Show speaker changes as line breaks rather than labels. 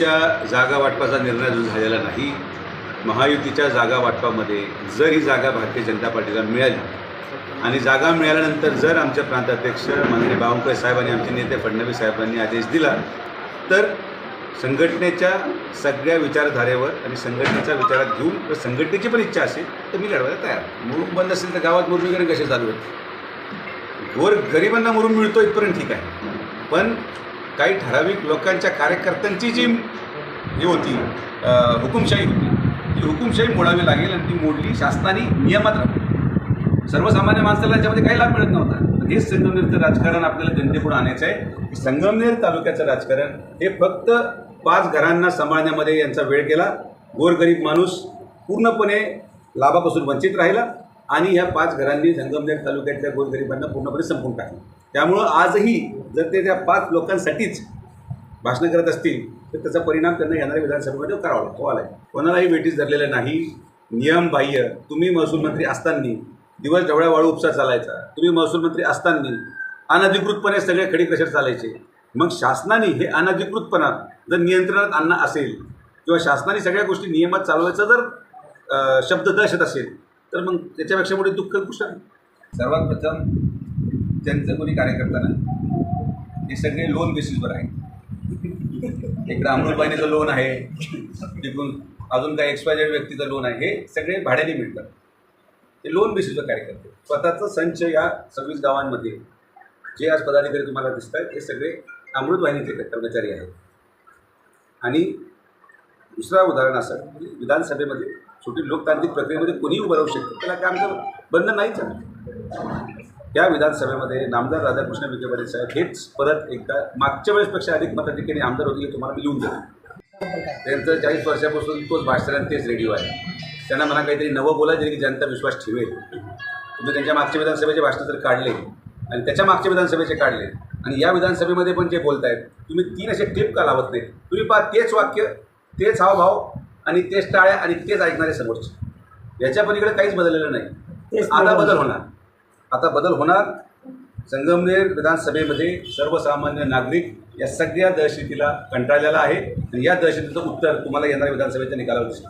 महायुतीच्या जागा वाटपाचा निर्णय अजून झालेला नाही महायुतीच्या जागा वाटपामध्ये जर ही जागा भारतीय जनता पार्टीला मिळाली आणि जागा मिळाल्यानंतर जर आमच्या प्रांताध्यक्ष माननीय बावनकुळे साहेबांनी आमचे नेते फडणवीस साहेबांनी आदेश दिला तर संघटनेच्या सगळ्या विचारधारेवर आणि संघटनेच्या विचारात घेऊन जर संघटनेची पण इच्छा असेल तर मी लढवायला तयार. मुरुम बंद असेल तर गावात मुरुमीकरण कसे चालू आहेत? गोर गरिबांना मुरुम मिळतो इथपर्यंत ठीक आहे. पण काही ठराविक लोकांच्या कार्यकर्त्यांची जी हे होती हुकुमशाही होती. ती हुकुमशाही मोडावी लागेल आणि ती मोडली शासनाने नियमात राखली सर्वसामान्य माणसाला याच्यामध्ये काही लाभ मिळत नव्हता. हेच संगमनेरचं राजकारण आपल्याला जनतेपुढे आणायचं आहे. की संगमनेर तालुक्याचं राजकारण हे फक्त पाच घरांना सांभाळण्यामध्ये यांचा वेळ गेला. गोरगरीब माणूस पूर्णपणे लाभापासून वंचित राहिला. आणि ह्या पाच घरांनी संगमनेर तालुक्यातल्या गोरगरिबांना पूर्णपणे संपून टाकलं. त्यामुळं आजही जर ते त्या पाच लोकांसाठीच भाषणं करत असतील तर त्याचा परिणाम त्यांना येणाऱ्या विधानसभेमध्ये करावा लागतो. हो, आला आहे कोणालाही वेटीस धरलेलं नाही. नियम बाह्य. तुम्ही महसूल मंत्री असताना दिवस ढवळ्या वाळू उपसा चालायचा. तुम्ही महसूल मंत्री असताना अनधिकृतपणे सगळे खडी क्रशर चालायचे. मग शासनाने हे अनधिकृतपणा जर नियंत्रणात आणणं असेल किंवा शासनाने सगळ्या गोष्टी नियमात चालवायचा जर शब्द दहशत असेल तर मग त्याच्यापेक्षा मोठी दुःख कुठं आहे? सर्वात प्रथम त्यांचं कोणी कार्यकर्ता नाही हे सगळे लोन बेसिसवर आहे एक अमृतबाईचं लोन आहे तिकडून अजून काही एक्सपायर्ड व्यक्तीचं लोन आहे हे सगळे भाड्याने मिळतात. ते लोन बेसिसवर कार्य करते स्वतःचं संच या सव्वीस गावांमध्ये जे आज पदाधिकारी तुम्हाला दिसत आहेत हे सगळे अमृतवाहिनीचे कर्मचारी आहेत. आणि दुसरा उदाहरण असं की विधानसभेमध्ये छोटी लोकतांत्रिक प्रक्रियेमध्ये कोणीही उभं राहू शकतं त्याला काय आमचं बंधन नाहीच आहे त्या विधानसभेमध्ये नामदार राधाकृष्ण विखे पाटील साहेब हेच परत एकदा मागच्या वेळेसपेक्षा अधिक मताधिकारी आमदार होते हे तुम्हाला मी लिहून देतो. त्यांचं चाळीस वर्षापासून तोच भाषण आणि तेच रेडिओ आहे. त्यांना मला काहीतरी नवं बोलायचं आहे की जनता विश्वास ठेवेल. तुम्ही त्यांच्या मागच्या विधानसभेचे भाषण जर काढले आणि त्याच्या मागच्या विधानसभेचे काढले. आणि या विधानसभेमध्ये पण जे बोलतायत तुम्ही तीन असे टिप का लावत नाही तुम्ही पहा तेच वाक्य तेच हावभाव आणि तेच टाळ्या आणि तेच ऐकणारे समोरचे. याच्या पलीकडे काहीच बदललेलं नाही. आता बदल होणार. आता बदल होणार. संगमनेर विधानसभेमध्ये सर्वसामान्य नागरिक या सगळ्या दहशतीला कंटाळलेला आहे. आणि या दहशतीचं उत्तर तुम्हाला येणाऱ्या विधानसभेच्या निकालावर दिसणार.